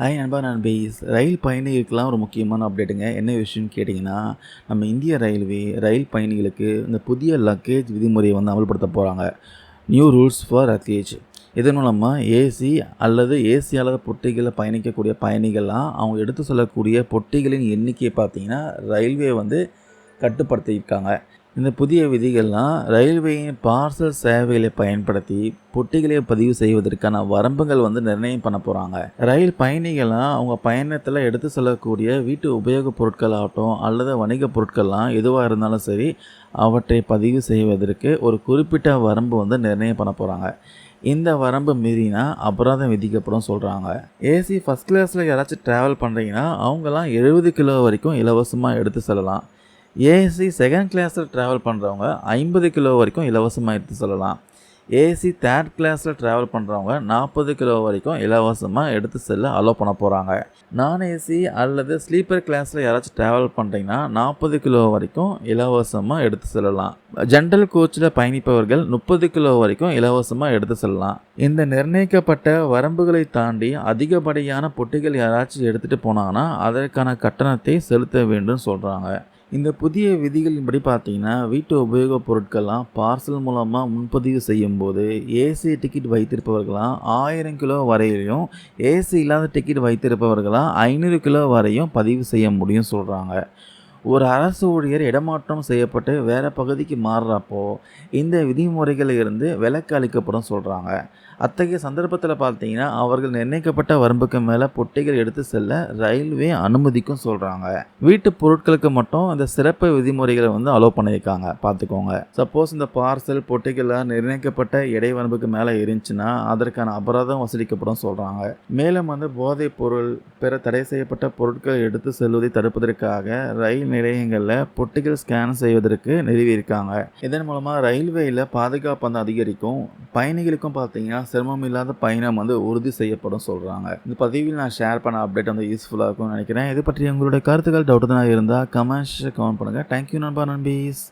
Hi நண்பா நண்பீஸ் ரயில் பயணிகளுக்கெலாம் ஒரு முக்கியமான அப்டேட்டுங்க என்ன விஷயம்னு கேட்டிங்கன்னா நம்ம இந்திய ரயில்வே ரயில் பயணிகளுக்கு இந்த புதிய லக்கேஜ் விதிமுறையை வந்து அமல்படுத்த போகிறாங்க நியூ ரூல்ஸ் ஃபார் லக்கேஜ் இதன் மூலமாக ஏசி அல்லது ஏசி அல்லாத பொட்டிகளில் பயணிக்கக்கூடிய பயணிகள்லாம் அவங்க எடுத்து சொல்லக்கூடிய பொட்டிகளின் எண்ணிக்கையை பார்த்திங்கன்னா ரயில்வே வந்து கட்டுப்படுத்தியிருக்காங்க. இந்த புதிய விதிகள்லாம் ரயில்வேயின் பார்சல் சேவைகளை பயன்படுத்தி பொட்டிகளை பதிவு செய்வதற்கான வரம்புகள் வந்து நிர்ணயம் பண்ண போகிறாங்க ரயில் பயணிகள்லாம் அவங்க பயணத்தில் எடுத்து செல்லக்கூடிய வீட்டு உபயோகப் பொருட்கள் ஆகட்டும் அல்லது வணிகப் பொருட்கள்லாம் எதுவாக இருந்தாலும் சரி அவற்றை பதிவு செய்வதற்கு ஒரு குறிப்பிட்ட வரம்பு வந்து நிர்ணயம் பண்ண போகிறாங்க இந்த வரம்பு மீறினா அபராதம் விதிக்கப்படும் சொல்கிறாங்க ஏசி ஃபஸ்ட் கிளாஸில் யாராச்சும் ட்ராவல் பண்ணுறீங்கன்னா அவங்கெல்லாம் எழுபது கிலோ வரைக்கும் இலவசமாக எடுத்து செல்லலாம். ஏசி செகண்ட் கிளாஸில் ட்ராவல் பண்ணுறவங்க ஐம்பது கிலோ வரைக்கும் இலவசமாக எடுத்து செல்லலாம். ஏசி தேர்ட் கிளாஸில் ட்ராவல் பண்ணுறவங்க நாற்பது கிலோ வரைக்கும் இலவசமாக எடுத்து செல்ல அலோவ் பண்ண போகிறாங்க நான் ஏசி அல்லது ஸ்லீப்பர் கிளாஸில் யாராச்சும் ட்ராவல் பண்ணுறீங்கன்னா நாற்பது கிலோ வரைக்கும் இலவசமாக எடுத்து செல்லலாம். ஜென்ரல் கோச்சில் பயணிப்பவர்கள் முப்பது கிலோ வரைக்கும் இலவசமாக எடுத்து செல்லலாம். இந்த நிர்ணயிக்கப்பட்ட வரம்புகளை தாண்டி அதிகப்படியான பொட்டிகள் யாராச்சும் எடுத்துகிட்டு போனாங்கன்னா அதற்கான கட்டணத்தை செலுத்த வேண்டும் சொல்கிறாங்க இந்த புதிய விதிகளின்படி பார்த்தீங்கன்னா வீட்டு உபயோகப் பொருட்கள்லாம் பார்சல் மூலமாக முன்பதிவு செய்யும்போது ஏசி டிக்கெட் வைத்திருப்பவர்களாம் ஆயிரம் கிலோ வரையிலையும் ஏசி இல்லாத டிக்கெட் வைத்திருப்பவர்களாம் ஐநூறு கிலோ வரையும் பதிவு செய்ய முடியும் சொல்கிறாங்க ஒரு அரசு ஊழியர் இடமாற்றம் செய்யப்பட்டு வேறு பகுதிக்கு மாறுறப்போ இந்த விதிமுறைகளில் இருந்து விலக்கு அளிக்கப்படும் சொல்கிறாங்க அத்தகைய சந்தர்ப்பத்தில் பார்த்தீங்கன்னா அவர்கள் நிர்ணயிக்கப்பட்ட வரம்புக்கு மேலே பொட்டிகள் எடுத்து செல்ல ரயில்வே அனுமதிக்கும் சொல்கிறாங்க வீட்டு பொருட்களுக்கு மட்டும் இந்த சிறப்பு விதிமுறைகளை வந்து அலோவ் பண்ணியிருக்காங்க. பார்த்துக்கோங்க சப்போஸ் இந்த பார்சல் பொட்டிகளாக நிர்ணயிக்கப்பட்ட இடை வரம்புக்கு மேலே இருந்துச்சுன்னா அதற்கான அபராதம் வசூலிக்கப்படும் சொல்கிறாங்க மேலும் வந்து போதைப் பொருள் பிற தடை செய்யப்பட்ட பொருட்களை எடுத்து செல்வதை தடுப்பதற்காக ரயில் நிலையங்களில் பொட்டிகள் ஸ்கேன் செய்வதற்கு நிறுவியிருக்காங்க. இதன் மூலமாக ரயில்வேயில் பாதுகாப்பு வந்து அதிகரிக்கும். பயணிகளுக்கும் பார்த்தீங்கன்னா சிரமம் இல்லாத பயணம் வந்து உறுதி செய்யப்படும் சொல்கிறாங்க இந்த பதிவில் நான் ஷேர் பண்ண அப்டேட் வந்து யூஸ்ஃபுல்லாக இருக்கும்னு நினைக்கிறேன். இது பற்றி உங்களுடைய கருத்துக்கள் டவுட் தான் இருந்தால் கமெண்ட்ஸ் கமெண்ட் பண்ணுங்கள் தேங்க்யூ நண்பா நண்பீஸ்.